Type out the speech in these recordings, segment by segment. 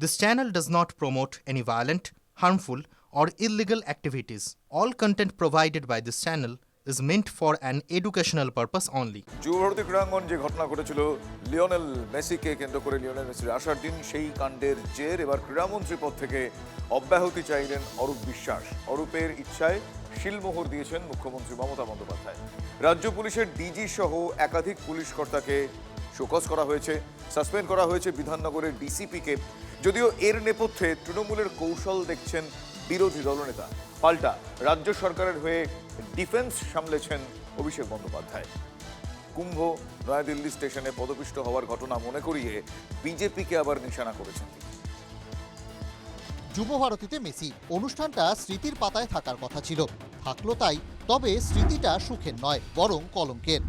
This channel does not promote any violent, harmful, or illegal activities. All content provided by this channel is meant for an educational purpose only. Yuva Bharati ক্রীড়াঙ্গন যে ঘটনা ঘটেছিল Lionel মেসিকে কেন্দ্র করে Lionel মেসির আসার দিন সেই কাণ্ডের জের এবার ক্রীড়ামন্ত্রী পদ থেকে অব্যাহতি চাইলেন অরূপ বিশ্বাস অরূপের ইচ্ছায় শিলমোহর দিয়েছেন মুখ্যমন্ত্রী মমতা বন্দ্যোপাধ্যায় রাজ্য পুলিশের ডিজি সহ একাধিক পুলিশ কর্তাকে শোকজ করা হয়েছে সাসপেন্ড করা হয়েছে বিধাননগরের ডিসিপিকে যদিও এর নেপথ্যে তৃণমূলের কৌশল দেখছেন বিরোধী দলনেতা। পাল্টা রাজ্য সরকারের হয়ে ডিফেন্স সামলেছেন অভিষেক বন্দ্যোপাধ্যায়। কুম্ভ, নয়াদিল্লি স্টেশনে পদপিষ্ট হওয়ার ঘটনা মনে করিয়ে বিজেপিকে আবার নিশানা করেছেন। যুবভারতীতে মেসি। অনুষ্ঠানটা স্মৃতির পাতায় থাকার কথা ছিল। থাকল তাই, তবে স্মৃতিটা সুখের নয়, বরং কলঙ্কের।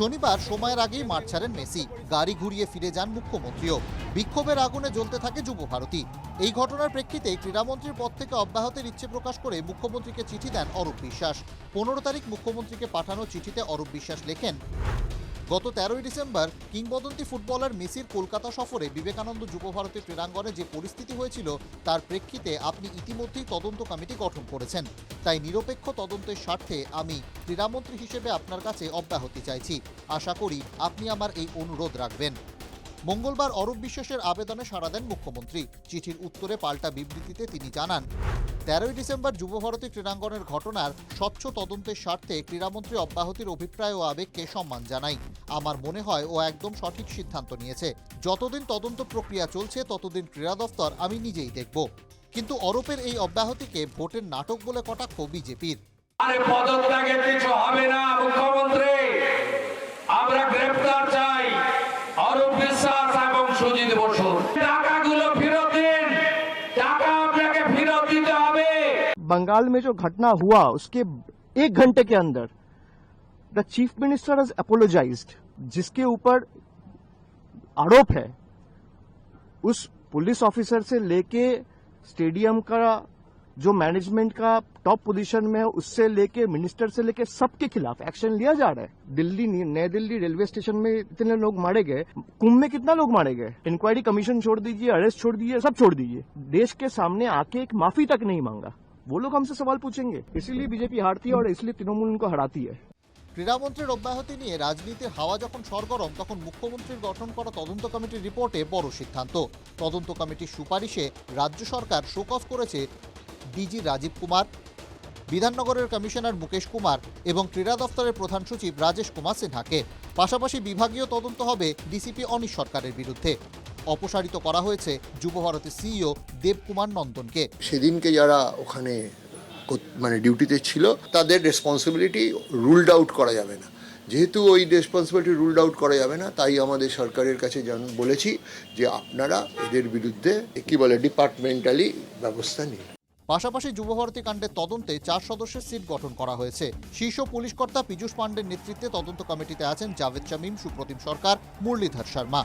শনিবার সময়ের আগেই মাঠ ছাড়েন মেসি। গাড়ি ঘুরিয়ে ফিরে যান মুখ্যমন্ত্রীও। বিক্ষোভের আগুনে জ্বলতে থাকে যুবভারতী। এই ঘটনার প্রেক্ষিতে ক্রীড়ামন্ত্রীর পদ থেকে অব্যাহতির ইচ্ছে প্রকাশ করে মুখ্যমন্ত্রীকে চিঠি দেন অরূপ বিশ্বাস। পনেরো তারিখ মুখ্যমন্ত্রীকে পাঠানো চিঠিতে অরূপ বিশ্বাস লেখেন গত তেরোই ডিসেম্বর কিংবদন্তি ফুটবলার মেসির কলকাতা সফরে বিবেকানন্দ যুবভারতী ক্রীড়াঙ্গনে যে পরিস্থিতি হয়েছিল, তার প্রেক্ষিতে আপনি ইতিমধ্যেই তদন্ত কমিটি গঠন করেছেন। তাই নিরপেক্ষ তদন্তের স্বার্থে আমি ক্রীড়ামন্ত্রী হিসেবে আপনার কাছে অব্যাহতি চাইছি। আশা করি আপনি আমার এই অনুরোধ রাখবেন। মঙ্গলবার অরূপ বিশ্বাসের আবেদনে সাড়া দেন মুখ্যমন্ত্রী। চিঠির উত্তরে পাল্টা বিবৃতিতে তিনি জানান, তেরোই ডিসেম্বর যুবভারতী ক্রীড়াঙ্গনের ঘটনার স্বচ্ছ তদন্তের স্বার্থে ক্রীড়ামন্ত্রী অব্যাহতির অভিপ্রায় ও আবেগকে সম্মান জানাই। আমার মনে হয় ও একদম সঠিক সিদ্ধান্ত নিয়েছে। যতদিন তদন্ত প্রক্রিয়া চলছে, ততদিন ক্রীড়া দফতর আমি নিজেই দেখব। কিন্তু অরূপের এই অব্যাহতিকে ভোটের নাটক বলে কটাক্ষ বিজেপির। আরে পদত্যাগে কিছু হবে না, মুখ্যমন্ত্রী। আমরা बंगाल में जो घटना हुआ, उसके एक घंटे के अंदर the chief minister has apologized जिसके ऊपर आरोप है, उस पुलिस ऑफिसर से लेके स्टेडियम का, जो मैनेजमेंट का टॉप पोजीशन में है, उससे लेके मिनिस्टर से लेके सबके खिलाफ एक्शन लिया जा रहा है। दिल्ली, नई दिल्ली रेलवे स्टेशन में इतने लोग मारे गए। कुंभ में कितना लोग मारे गए? इंक्वायरी कमीशन छोड़ दीजिए अरेस्ट छोड़ दीजिए, सब छोड़ दीजिए। देश के सामने आके एक माफ़ी तक नहीं मांगा। वो लोग हमसे सवाल पूछेंगे इसीलिए बीजेपी हारती है और इसलिए तृणमूल उनको हराती है ক্রীড়ামন্ত্রীর অব্যাহতি নিয়ে রাজনীতির হাওয়া যখন সরগরম তখন মুখ্যমন্ত্রীর গঠন করা তদন্ত কমিটির রিপোর্টে বড় সিদ্ধান্ত তদন্ত কমিটির সুপারিশে রাজ্য সরকার শোকজ করেছে ডিজি রাজীব কুমার বিধাননগরের কমিশনার মুকেশ কুমার এবং ক্রীড়া দফতরের প্রধান সচিব রাজেশ কুমার সিনহাকে পাশাপাশি বিভাগীয় তদন্ত হবে ডিসিপি অনিশ সরকারের বিরুদ্ধে অপসারিত করা হয়েছে যুবভারতী সিইও দেবকুমার নন্দনকে। সেদিনকে যারা ওখানে মানে ডিউটিতে ছিল তাদের রেসপন্সিবিলিটি রুলড আউট করা যাবে না। যেহেতু ওই রেসপন্সিবিলিটি রুলড আউট করা যাবে না তাই আমাদের সরকারের কাছে জান- বলেছি যে আপনারা এদের বিরুদ্ধে কি বলে ডিপার্টমেন্টালি ব্যবস্থা নিন। পাশাপাশি যুবভারতী কাণ্ডের তদন্তে চার সদস্যের সিট গঠন করা হয়েছে। শীর্ষ পুলিশ কর্তা পীযূষ পাণ্ডের নেতৃত্বে তদন্ত কমিটিতে আছেন Javed Shamim Supratim Sarkar Muralidhar Sharma.